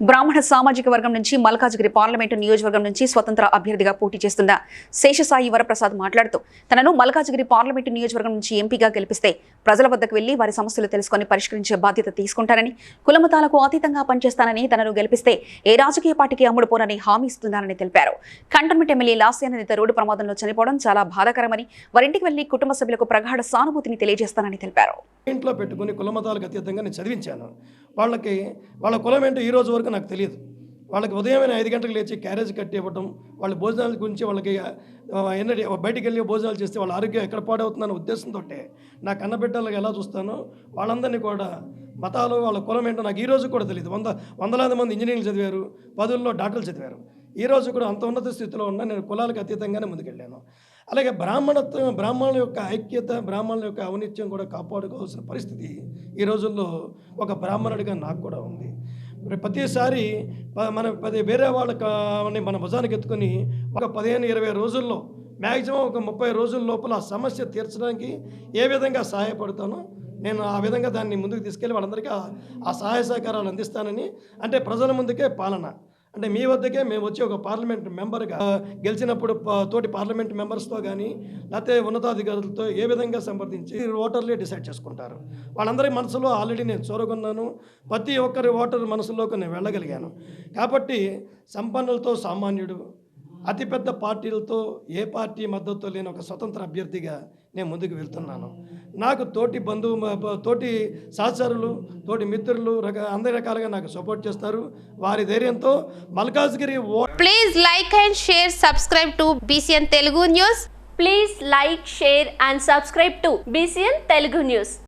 బ్రాహ్మణ సామాజిక వర్గం నుంచి మల్కాజ్గిరి పార్లమెంటు నియోజకవర్గం నుంచి స్వతంత్ర అభ్యర్థిగా పోటీ చేస్తున్న శేషసాయి వరప్రసాద్ మాట్లాడుతూ తనను మల్కాజ్గిరి పార్లమెంటు నియోజకవర్గం నుంచి ఎంపీగా గెలిపిస్తే ప్రజల వద్దకు వెళ్ళి వారి సమస్యలు తెలుసుకొని పరిష్కరించే బాధ్యత తీసుకుంటానని కులమతాలకు అతీతంగా పనిచేస్తానని తనను గెలిపిస్తే ఏ రాజకీయ పార్టీకి అమ్ముడుపోనని హామీ ఇస్తున్నానని తెలిపారు. కంటోన్మెంట్ ఎమ్మెల్యే లాస్యానందిత రోడ్డు ప్రమాదంలో చనిపోవడం చాలా బాధాకరమని వారింటికి వెళ్ళి కుటుంబ సభ్యులకు ప్రగాఢ సానుభూతిని తెలియజేస్తానని తెలిపారు. ఇంట్లో పెట్టుకుని కులమతాలకు అతీతంగా నేను చదివించాను. వాళ్ళకి వాళ్ళ కులం ఏంటో ఈ రోజు వరకు నాకు తెలియదు. వాళ్ళకి ఉదయమైన ఐదు గంటలకు లేచి క్యారేజ్ కట్టి ఇవ్వటం వాళ్ళ భోజనాల గురించి వాళ్ళకి ఎన్నటి బయటికి వెళ్ళి భోజనాలు చేస్తే వాళ్ళ ఆరోగ్యం ఎక్కడ పాడవుతుందన్న ఉద్దేశంతో నా కన్నబిడ్డలకు ఎలా చూస్తానో వాళ్ళందరినీ కూడా మతాలు వాళ్ళ కులం ఏంటో నాకు ఈ రోజు కూడా తెలియదు. వంద వందలాది మంది ఇంజనీరింగ్ చదివారు పదుల్లో డాక్టర్లు చదివారు. ఈ రోజు కూడా అంత ఉన్నత స్థితిలో ఉన్న నేను కులాలకు అతీతంగానే ముందుకెళ్ళాను. అలాగే బ్రాహ్మణత్వం బ్రాహ్మణుల యొక్క ఐక్యత బ్రాహ్మణుల యొక్క అవనిత్యం కూడా కాపాడుకోవాల్సిన పరిస్థితి ఈ రోజుల్లో ఒక బ్రాహ్మణుడిగా నాకు కూడా ఉంది. ప్రతిసారి మనం మన పది వేరే వాళ్ళని మన భుజానికి ఎత్తుకొని ఒక పదిహేను ఇరవై రోజుల్లో మ్యాక్సిమం ఒక ముప్పై రోజుల లోపల ఆ సమస్య తీర్చడానికి ఏ విధంగా సహాయపడతానో నేను ఆ విధంగా దాన్ని ముందుకు తీసుకెళ్ళి వాళ్ళందరికీ ఆ సహాయ సహకారాలు అందిస్తానని అంటే ప్రజల ముందుకే పాలన. అంటే మీ వద్దకే మేము వచ్చి ఒక పార్లమెంట్ మెంబర్గా గెలిచినప్పుడు ప- తోటి పార్లమెంట్ మెంబర్స్తో కానీ లేకపోతే ఉన్నతాధికారులతో ఏ విధంగా సంప్రదించి ఓటర్లే డిసైడ్ చేసుకుంటారు. వాళ్ళందరి మనసులో ఆల్రెడీ నేను చూరగొన్నాను. ప్రతి ఒక్కరి ఓటర్ మనసులోకి నేను వెళ్ళగలిగాను. కాబట్టి సంపన్నులతో సామాన్యుడు అతిపెద్ద పార్టీలతో ఏ పార్టీ మద్దతు లేని ఒక స్వతంత్ర అభ్యర్థిగా నేను ముందుకు వెళ్తున్నాను. నాకు తోటి బంధువు మ- తోటి సహచరులు తోటి మిత్రులు రక అందరి రకాలుగా నాకు సపోర్ట్ చేస్తారు. వారి ధైర్యంతో మల్కాజ్గిరి ఓ like and share subscribe to BCN Telugu news please like share and subscribe to BCN Telugu news